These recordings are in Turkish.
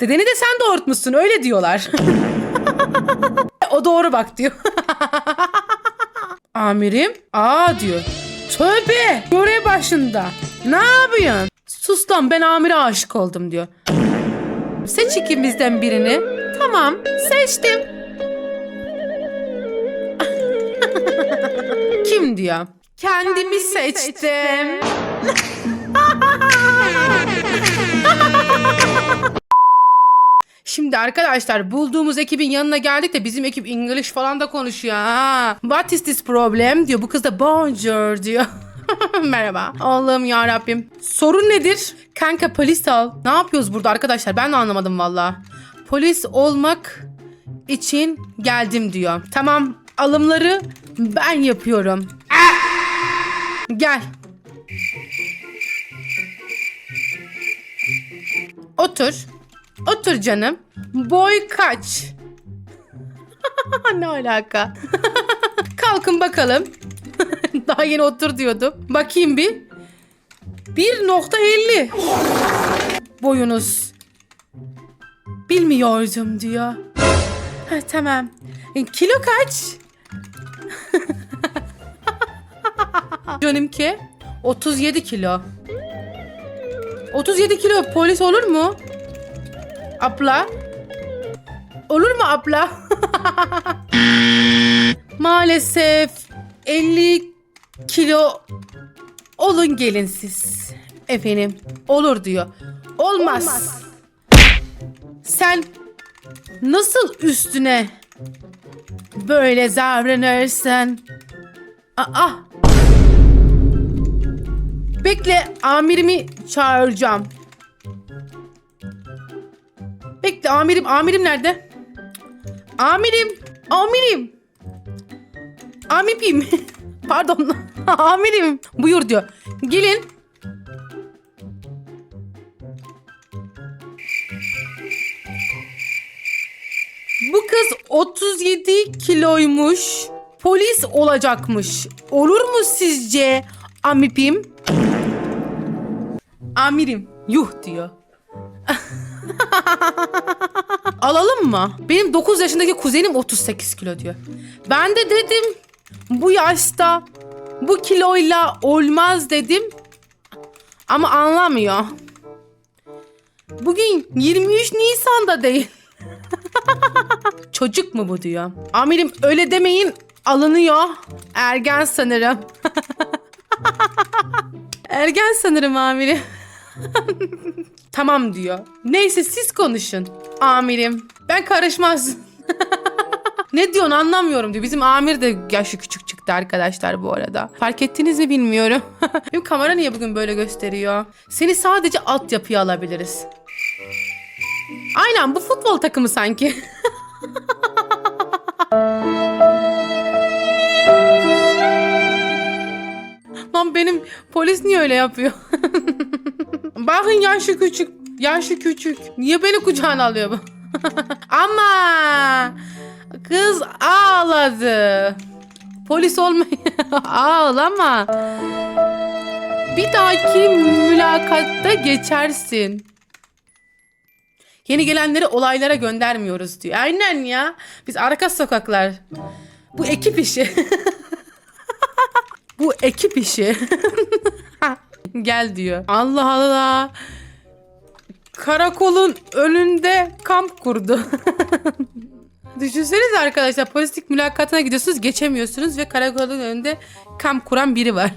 Dedeni de sen doğurtmuşsun öyle diyorlar. o doğru bak diyor. Amirim aa diyor. Tövbe görev başında. Ne yapıyorsun? Sus lan ben amire aşık oldum diyor. Seç ikimizden birini. Tamam seçtim. Kim diyor? Kendimi seçtim. Şimdi arkadaşlar bulduğumuz ekibin yanına geldik de bizim ekip English falan da konuşuyor. Ha. What is this problem diyor. Bu kız da bonjour diyor. Merhaba. Allah'ım ya Rabbim. Sorun nedir? Kanka polis ol. Ne yapıyoruz burada arkadaşlar? Ben de anlamadım valla. Polis olmak için geldim diyor. Tamam alımları ben yapıyorum. Gel. Otur. Otur canım. Boy kaç? ne alaka? Kalkın bakalım. Daha yeni otur diyordum. Bakayım bir. 1.50 boyunuz. Bilmiyordum diyor. Ha, tamam. E, Kilo kaç? Canım ki 37 kilo. 37 kilo polis olur mu? Abla. Olur mu abla? Maalesef 50 kilo olun gelin siz. Efendim olur diyor. Olmaz. Sen nasıl üstüne böyle davranırsan? Aa. Bekle amirimi çağıracağım. Bekle amirim amirim nerede? Amirim amirim. Amipim. Pardon. amirim. Buyur diyor. Gelin. Bu kız 37 kiloymuş. Polis olacakmış. Olur mu sizce Amipim? Amirim. Yuh diyor. Alalım mı? Benim 9 yaşındaki kuzenim 38 kilo diyor. Ben de dedim bu yaşta bu kiloyla olmaz dedim. Ama anlamıyor. Bugün 23 Nisan'da değil. Çocuk mu bu diyor. Amirim öyle demeyin alınıyor. Ergen sanırım. Ergen sanırım amirim. Tamam diyor. Neyse siz konuşun. Amirim. Ben karışmaz. ne diyorsun anlamıyorum diyor. Bizim amir de yaşı küçük çıktı arkadaşlar bu arada. Fark ettiniz mi bilmiyorum. Benim kamera niye bugün böyle gösteriyor? Seni sadece altyapıya alabiliriz. Aynen bu futbol takımı sanki. Lan benim polis niye öyle yapıyor? Bakın yaşı küçük. Yaşı küçük. Niye beni kucağına alıyor bu? Ama kız ağladı. Polis olmayı ağlama. Bir dahaki mülakatta geçersin. Yeni gelenleri olaylara göndermiyoruz diyor. Aynen ya. Biz arka sokaklar. Bu ekip işi. Bu ekip işi. Gel diyor. Allah Allah. Karakolun önünde kamp kurdu. Düşünsenize arkadaşlar polislik mülakatına gidiyorsunuz geçemiyorsunuz ve karakolun önünde kamp kuran biri var.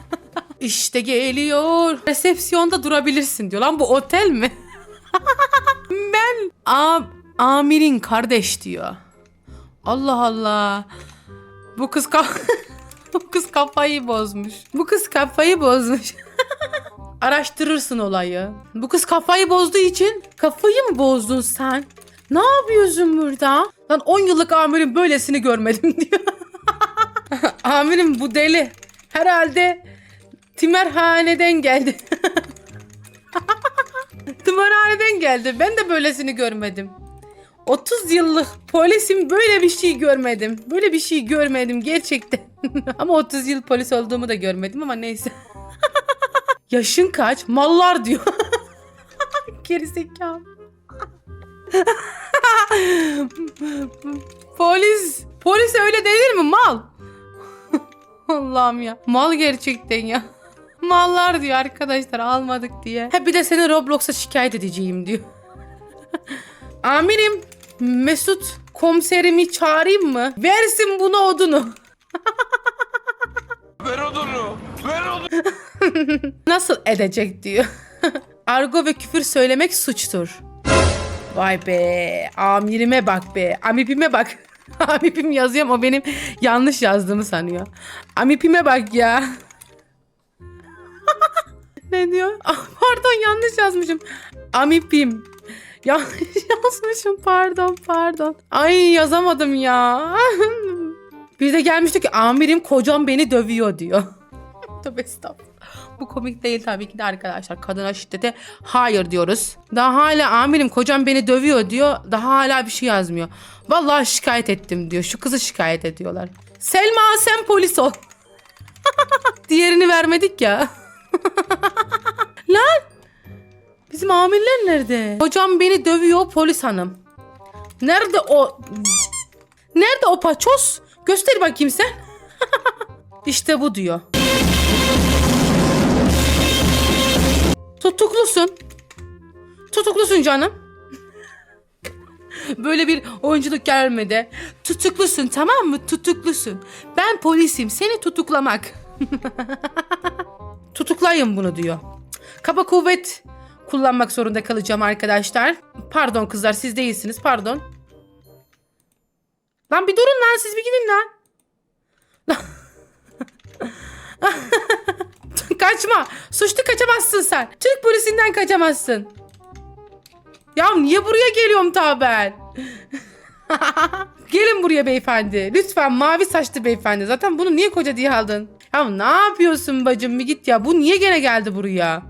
işte geliyor. Resepsiyonda durabilirsin diyor. Lan bu otel mi? ben am amirin kardeş diyor. Allah Allah. Bu kız ka- Bu kız kafayı bozmuş. Bu kız kafayı bozmuş. Araştırırsın olayı. Bu kız kafayı bozduğu için kafayı mı bozdun sen? Ne yapıyorsun burada? Lan 10 yıllık amirim böylesini görmedim diyor. amirim bu deli. Herhalde timerhaneden geldi. timerhaneden geldi. Ben de böylesini görmedim. 30 yıllık polisim böyle bir şey görmedim. Böyle bir şey görmedim gerçekten. ama 30 yıl polis olduğumu da görmedim ama neyse. Yaşın kaç? Mallar diyor. Gerizekalı. Polis. Polis öyle denir mi? Mal. Allah'ım ya. Mal gerçekten ya. Mallar diyor arkadaşlar almadık diye. Ha bir de seni Roblox'a şikayet edeceğim diyor. Amirim Mesut komiserimi çağırayım mı? Versin bunu odunu. Ver odunu. Ver odunu. Nasıl edecek diyor. Argo ve küfür söylemek suçtur. Vay be amirime bak be amipime bak. Amipim yazıyorum o benim yanlış yazdığımı sanıyor. Amipime bak ya. ne diyor? Ah, pardon yanlış yazmışım. Amipim. Yanlış yazmışım pardon pardon. Ay yazamadım ya. Bir de gelmişti ki amirim kocam beni dövüyor diyor. Tövbe estağfurullah. Bu komik değil tabii ki de arkadaşlar. Kadına şiddete hayır diyoruz. Daha hala amirim kocam beni dövüyor diyor. Daha hala bir şey yazmıyor. Vallahi şikayet ettim diyor. Şu kızı şikayet ediyorlar. Selma sen polis ol. Diğerini vermedik ya. Lan. Bizim amirler nerede? Kocam beni dövüyor polis hanım. Nerede o? Nerede o paçoz? Göster bakayım sen. işte bu diyor. Tutuklusun. Tutuklusun canım. Böyle bir oyunculuk gelmedi. Tutuklusun tamam mı? Tutuklusun. Ben polisim. Seni tutuklamak. Tutuklayın bunu diyor. Kaba kuvvet kullanmak zorunda kalacağım arkadaşlar. Pardon kızlar siz değilsiniz. Pardon. Lan bir durun lan siz bir gidin lan. Kaçma. Suçlu kaçamazsın sen. Türk polisinden kaçamazsın. Ya niye buraya geliyorum ta ben? Gelin buraya beyefendi. Lütfen mavi saçlı beyefendi. Zaten bunu niye koca diye aldın? Ya ne yapıyorsun bacım bir git ya. Bu niye gene geldi buraya?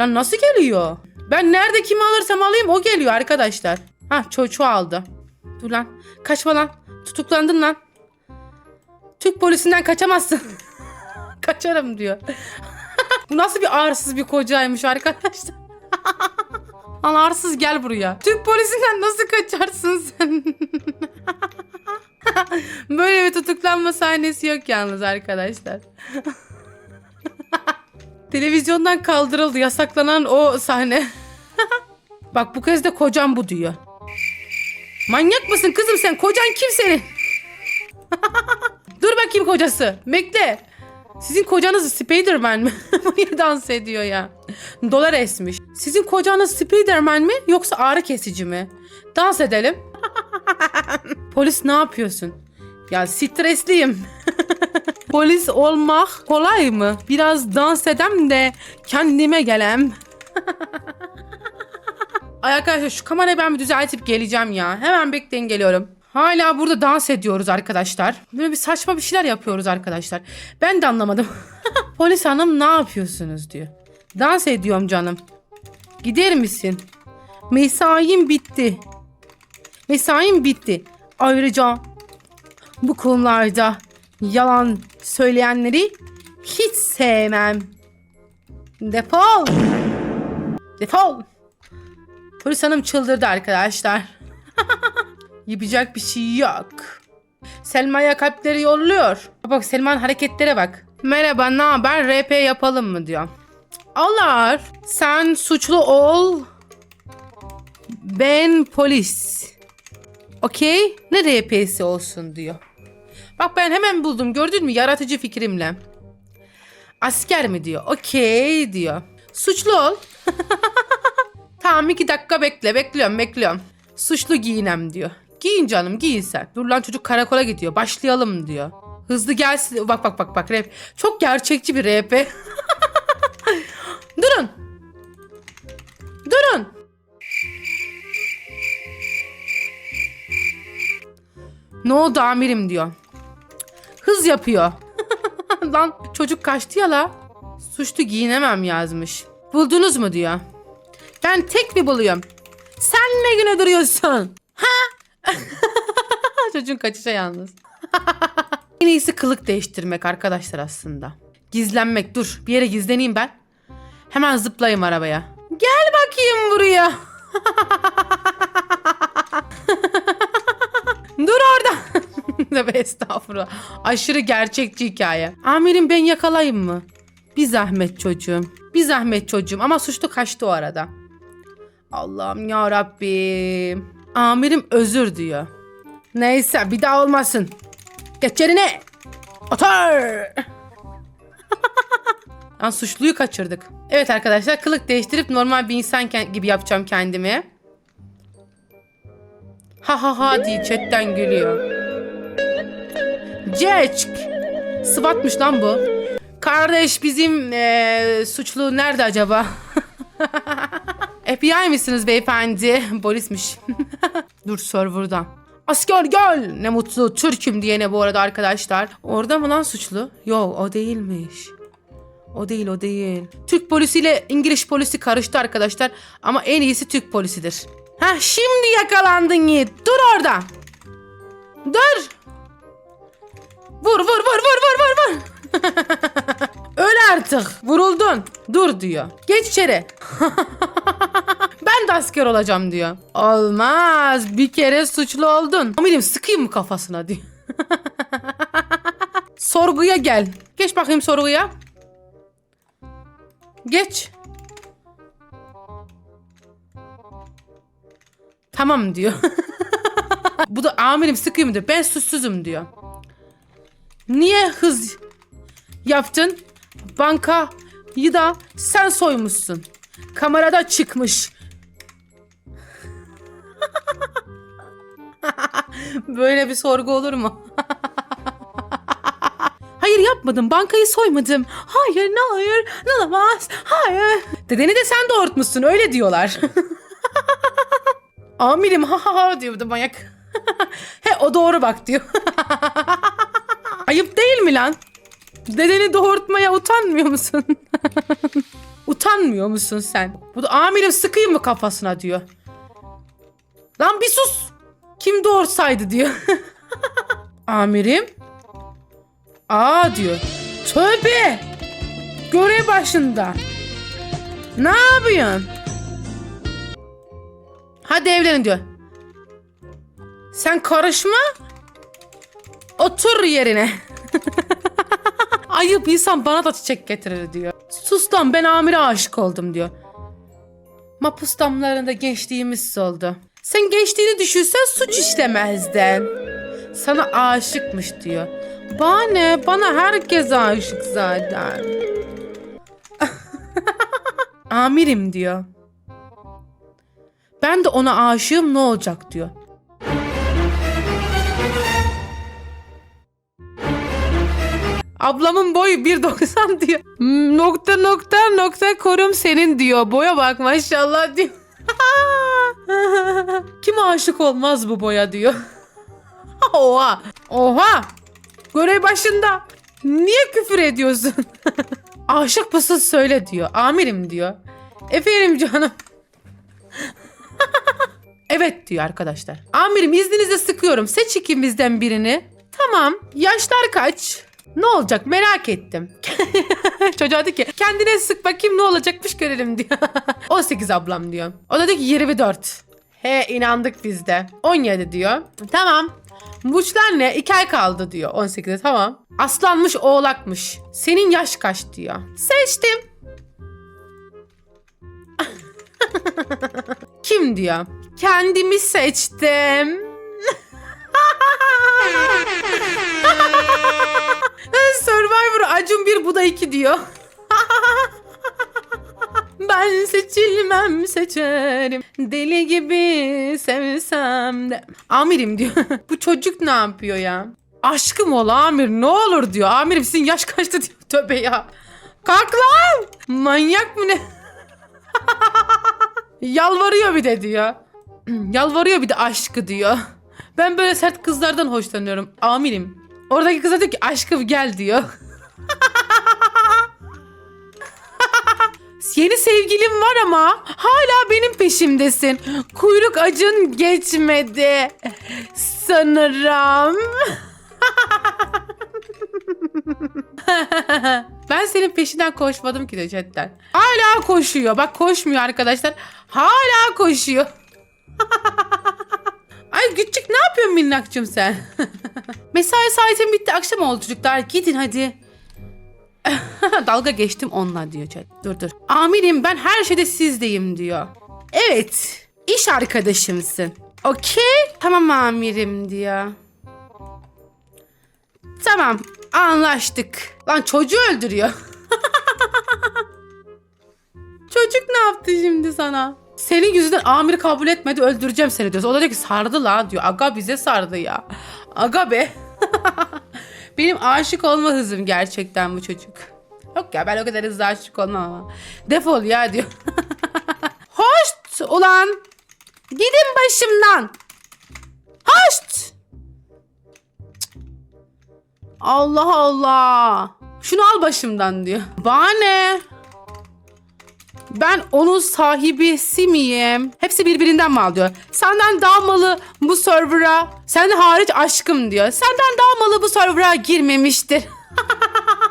Lan nasıl geliyor? Ben nerede kimi alırsam alayım o geliyor arkadaşlar. Ha çocuğu aldı. Dur lan. Kaçma lan. Tutuklandın lan. Türk polisinden kaçamazsın. Kaçarım diyor. Bu nasıl bir arsız bir kocaymış arkadaşlar. Lan arsız gel buraya. Türk polisinden nasıl kaçarsın sen? Böyle bir tutuklanma sahnesi yok yalnız arkadaşlar. Televizyondan kaldırıldı yasaklanan o sahne. Bak bu kez de kocam bu diyor. Manyak mısın kızım sen? Kocan kim senin? Dur bakayım kocası. Bekle. Sizin kocanız Spiderman mi? Niye dans ediyor ya? Dolar esmiş. Sizin kocanız Spiderman mi yoksa ağrı kesici mi? Dans edelim. Polis ne yapıyorsun? Ya stresliyim. Polis olmak kolay mı? Biraz dans edem de kendime gelem. Ay arkadaşlar şu kamerayı ben bir düzeltip geleceğim ya. Hemen bekleyin geliyorum. Hala burada dans ediyoruz arkadaşlar. Böyle bir saçma bir şeyler yapıyoruz arkadaşlar. Ben de anlamadım. Polis hanım ne yapıyorsunuz diyor. Dans ediyorum canım. Gider misin? Mesaim bitti. Mesaim bitti. Ayrıca bu konularda yalan söyleyenleri hiç sevmem. Defol. Defol. Polis hanım çıldırdı arkadaşlar. Yapacak bir şey yok. Selma'ya kalpleri yolluyor. Bak Selma'nın hareketlere bak. Merhaba ne haber RP yapalım mı diyor. Olur. Sen suçlu ol. Ben polis. Okey? Ne RP'si olsun diyor. Bak ben hemen buldum gördün mü yaratıcı fikrimle. Asker mi diyor. Okey diyor. Suçlu ol. tamam iki dakika bekle bekliyorum bekliyorum. Suçlu giyinem diyor. Giyin canım giyin sen. Dur lan çocuk karakola gidiyor. Başlayalım diyor. Hızlı gelsin. Bak bak bak bak rap. Çok gerçekçi bir rap. Durun. Durun. Ne oldu amirim diyor. Hız yapıyor. Lan çocuk kaçtı ya la. Suçlu giyinemem yazmış. Buldunuz mu diyor. Ben tek mi buluyorum? Sen ne güne duruyorsun? Çocuğun kaçışa yalnız. en iyisi kılık değiştirmek arkadaşlar aslında. Gizlenmek dur bir yere gizleneyim ben. Hemen zıplayayım arabaya. Gel bakayım buraya. dur orada. Tabi estağfurullah. Aşırı gerçekçi hikaye. Amirim ben yakalayayım mı? Bir zahmet çocuğum. Bir zahmet çocuğum ama suçlu kaçtı o arada. Allah'ım ya Rabbim. Amirim özür diyor. Neyse bir daha olmasın. Geç yerine. Otur. Lan suçluyu kaçırdık. Evet arkadaşlar kılık değiştirip normal bir insan gibi yapacağım kendimi. Ha ha ha diye chatten gülüyor. Ceçk. Sıvatmış lan bu. Kardeş bizim eee, suçlu nerede acaba? FBI misiniz beyefendi? Polismiş. Dur serverda. Asker gel. Ne mutlu Türk'üm diyene bu arada arkadaşlar. Orada mı lan suçlu? Yok o değilmiş. O değil o değil. Türk polisiyle İngiliz polisi karıştı arkadaşlar. Ama en iyisi Türk polisidir. Ha şimdi yakalandın Yiğit. Dur orada. Dur. Vur vur vur vur vur vur vur. Öl artık. Vuruldun. Dur diyor. Geç içeri. ben de asker olacağım diyor. Olmaz. Bir kere suçlu oldun. Amirim sıkayım mı kafasına diyor. sorguya gel. Geç bakayım sorguya. Geç. Tamam diyor. Bu da amirim sıkayım diyor. Ben suçsuzum diyor. Niye hız yaptın? Bankayı da sen soymuşsun. Kamerada çıkmış. Böyle bir sorgu olur mu? Hayır yapmadım. Bankayı soymadım. Hayır ne hayır. Ne olamaz. Hayır. Dedeni de sen doğurtmuşsun. Öyle diyorlar. Amirim ha ha ha diyor bu da manyak. He o doğru bak diyor. Ayıp değil mi lan? Dedeni doğurtmaya utanmıyor musun? Utanmıyor musun sen? Bu da amirim sıkayım mı kafasına diyor. Lan bir sus. Kim doğursaydı diyor. amirim. Aa diyor. Tövbe. Görev başında. Ne yapıyorsun? Hadi evlenin diyor. Sen karışma. Otur yerine. Ayıp insan bana da çiçek getirir diyor. Sus lan ben amire aşık oldum diyor. Mapus damlarında gençliğimiz soldu. Sen gençliğini düşünsen suç işlemezdin. Sana aşıkmış diyor. Bana ne? Bana herkes aşık zaten. Amirim diyor. Ben de ona aşığım ne olacak diyor. Ablamın boyu 1.90 diyor. Hmm, Nokta nokta nokta korum senin diyor. Boya bak maşallah diyor. Kim aşık olmaz bu boya diyor. Oha. Oha. Görev başında. Niye küfür ediyorsun? aşık mısın söyle diyor. Amirim diyor. Efendim canım. evet diyor arkadaşlar. Amirim izninizle sıkıyorum. Seç ikimizden birini. Tamam. Yaşlar kaç? Ne olacak merak ettim. Çocuğa dedi ki kendine sık bakayım ne olacakmış görelim diyor. 18 ablam diyor. O da diyor ki 24. He inandık biz de. 17 diyor. Tamam. Burçlar ne? 2 ay kaldı diyor 18'e tamam. Aslanmış oğlakmış. Senin yaş kaç diyor. Seçtim. Kim diyor? Kendimi seçtim. Survivor Acun bir bu da iki diyor. ben seçilmem seçerim. Deli gibi sevsem de. Amirim diyor. bu çocuk ne yapıyor ya? Aşkım ol amir ne olur diyor. Amirim sizin yaş kaçtı diyor. Tövbe ya. Kalk lan. Manyak mı ne? Yalvarıyor bir de diyor. Yalvarıyor bir de aşkı diyor. Ben böyle sert kızlardan hoşlanıyorum. Amirim. Oradaki kıza diyor ki aşkım gel diyor. Yeni sevgilim var ama hala benim peşimdesin. Kuyruk acın geçmedi. Sanırım. ben senin peşinden koşmadım ki de chatten. Hala koşuyor. Bak koşmuyor arkadaşlar. Hala koşuyor. Ay küçük ne yapıyorsun minnakçım sen? Mesai saatim bitti akşam oldu çocuklar gidin hadi. Dalga geçtim onunla diyor chat. Dur dur. Amirim ben her şeyde sizdeyim diyor. Evet. iş arkadaşımsın. Okey. Tamam amirim diyor. Tamam anlaştık. Lan çocuğu öldürüyor. Çocuk ne yaptı şimdi sana? Senin yüzünden amiri kabul etmedi öldüreceğim seni diyor. O da diyor ki sardı la diyor. Aga bize sardı ya. Aga be. Benim aşık olma hızım gerçekten bu çocuk. Yok ya ben o kadar hızlı aşık olmam ama. Defol ya diyor. Hoşt ulan. Gidin başımdan. Hoşt. Allah Allah. Şunu al başımdan diyor. Bana? Ben onun sahibisi miyim? Hepsi birbirinden mal diyor. Senden daha malı bu server'a. Sen hariç aşkım diyor. Senden daha malı bu server'a girmemiştir.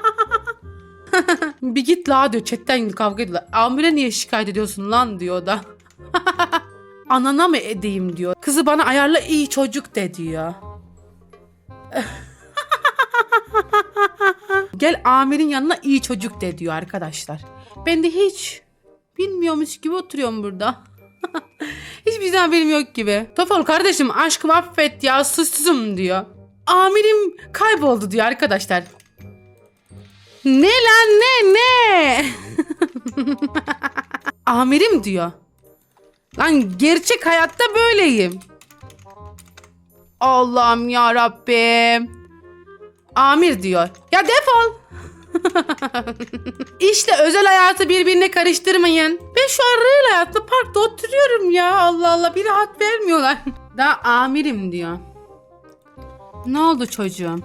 bir git la diyor. Chatten kavga ediyorlar. Amire niye şikayet ediyorsun lan diyor da. Anana mı edeyim diyor. Kızı bana ayarla iyi çocuk de diyor. Gel Amir'in yanına iyi çocuk de diyor arkadaşlar. Ben de hiç bilmiyormuş gibi oturuyorum burada. Hiçbir şeyden haberim yok gibi. Tofol kardeşim aşkım affet ya susuzum diyor. Amirim kayboldu diyor arkadaşlar. Ne lan ne ne? Amirim diyor. Lan gerçek hayatta böyleyim. Allah'ım ya Rabbim. Amir diyor. Ya defol. İşle özel hayatı birbirine karıştırmayın. Ben şu an real hayatta parkta oturuyorum ya. Allah Allah bir rahat vermiyorlar. Daha amirim diyor. Ne oldu çocuğum?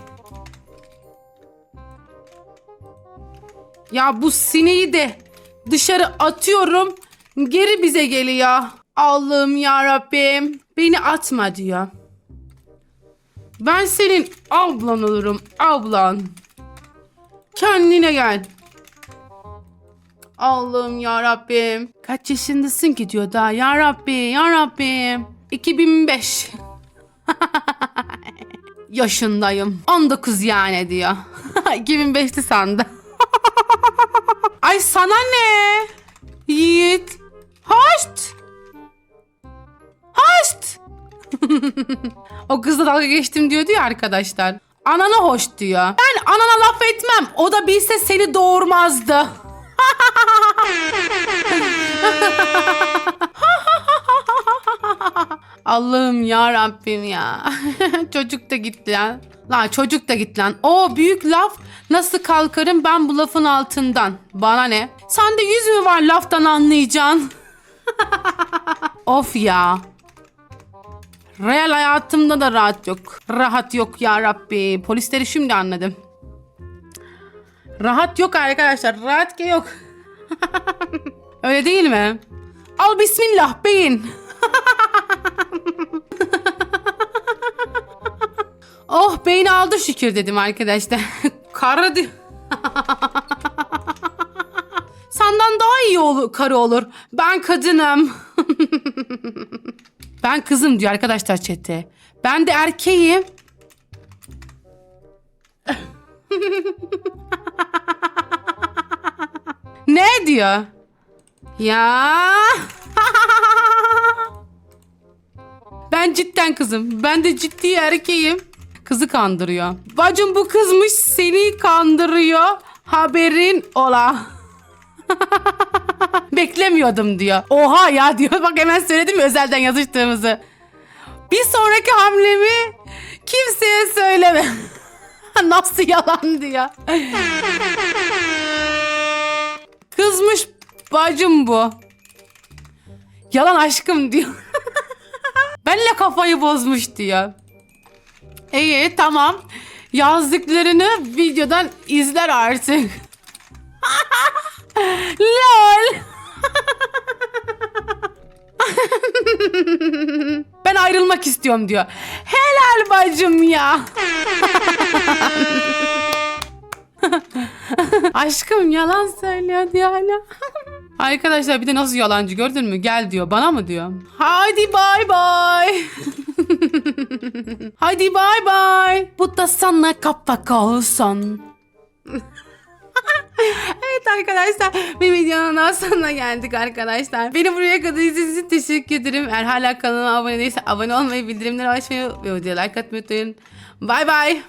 Ya bu sineği de dışarı atıyorum. Geri bize geliyor. Allah'ım ya Rabbim. Beni atma diyor. Ben senin ablan olurum. Ablan. Kendine gel. Allah'ım ya Rabbim. Kaç yaşındasın ki diyor daha. Ya Rabbi, ya Rabbim. 2005. Yaşındayım. 19 yani diyor. 2005'li sandı. Ay sana ne? Yiğit. Hoşt. Hoşt. o kızla dalga geçtim diyordu ya arkadaşlar. Anana hoş diyor. Ben anana laf etmem. O da bilse seni doğurmazdı. Allah'ım ya Rabbim ya. çocuk da gitti lan. Lan çocuk da gitti lan. O büyük laf nasıl kalkarım ben bu lafın altından. Bana ne? Sende yüz mü var laftan anlayacaksın? of ya. Real hayatımda da rahat yok. Rahat yok ya Rabbi. Polisleri şimdi anladım. Rahat yok arkadaşlar. Rahat ki yok. Öyle değil mi? Al bismillah beyin. oh beyni aldı şükür dedim arkadaşlar. Karı Senden daha iyi olur, karı olur. Ben kadınım. Ben kızım diyor arkadaşlar çete. Ben de erkeğim. ne diyor? Ya. ben cidden kızım. Ben de ciddi erkeğim. Kızı kandırıyor. Bacım bu kızmış seni kandırıyor. Haberin ola. Beklemiyordum diyor. Oha ya diyor. Bak hemen söyledim ya özelden yazıştığımızı. Bir sonraki hamlemi kimseye söyleme. Nasıl yalan diyor. Kızmış bacım bu. Yalan aşkım diyor. Benle kafayı bozmuş diyor. İyi tamam. Yazdıklarını videodan izler artık. LOL. ben ayrılmak istiyorum diyor. Helal bacım ya. Aşkım yalan söylüyor diyor hala. Arkadaşlar bir de nasıl yalancı gördün mü? Gel diyor. Bana mı diyor? Hadi bay bay. Hadi bay bay. Bu da sana kapak olsun. Evet arkadaşlar bir videonun daha sonuna geldik arkadaşlar. Beni buraya kadar izlediğiniz için teşekkür ederim. Eğer hala kanalıma abone değilse abone olmayı, bildirimleri açmayı ve videoya like atmayı unutmayın. Bay bay.